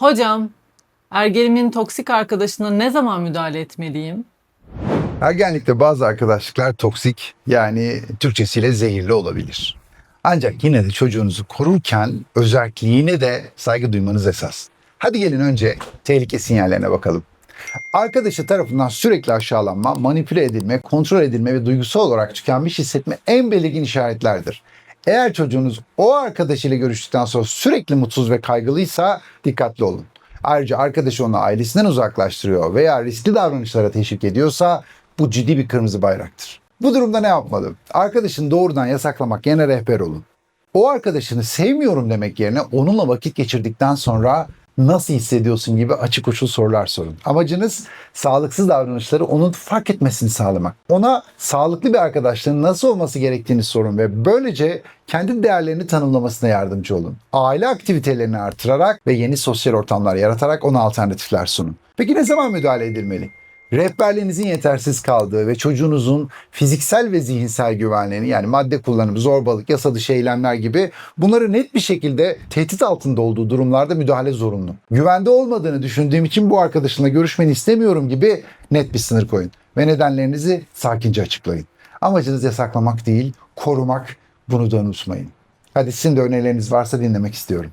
Hocam, ergenimin toksik arkadaşına ne zaman müdahale etmeliyim? Ergenlikte bazı arkadaşlıklar toksik yani Türkçesiyle zehirli olabilir. Ancak yine de çocuğunuzu korurken özelliğine de saygı duymanız esas. Hadi gelin önce tehlike sinyallerine bakalım. Arkadaşı tarafından sürekli aşağılanma, manipüle edilme, kontrol edilme ve duygusal olarak tükenmiş hissetme en belirgin işaretlerdir. Eğer çocuğunuz o arkadaşıyla görüştükten sonra sürekli mutsuz ve kaygılıysa dikkatli olun. Ayrıca arkadaşı onu ailesinden uzaklaştırıyor veya riskli davranışlara teşvik ediyorsa bu ciddi bir kırmızı bayraktır. Bu durumda ne yapmalı? Arkadaşını doğrudan yasaklamak yerine rehber olun. O arkadaşını sevmiyorum demek yerine onunla vakit geçirdikten sonra nasıl hissediyorsun gibi açık uçlu sorular sorun. Amacınız sağlıksız davranışları onun fark etmesini sağlamak. Ona sağlıklı bir arkadaşlığın nasıl olması gerektiğini sorun ve böylece kendi değerlerini tanımlamasına yardımcı olun. Aile aktivitelerini artırarak ve yeni sosyal ortamlar yaratarak ona alternatifler sunun. Peki ne zaman müdahale edilmeli? Rehberliğinizin yetersiz kaldığı ve çocuğunuzun fiziksel ve zihinsel güvenliğini yani madde kullanımı, zorbalık, yasa dışı eylemler gibi bunları net bir şekilde tehdit altında olduğu durumlarda müdahale zorunlu. Güvende olmadığını düşündüğüm için bu arkadaşımla görüşmeni istemiyorum gibi net bir sınır koyun ve nedenlerinizi sakince açıklayın. Amacınız yasaklamak değil, korumak bunu da unutmayın. Hadi sizin de önerileriniz varsa dinlemek istiyorum.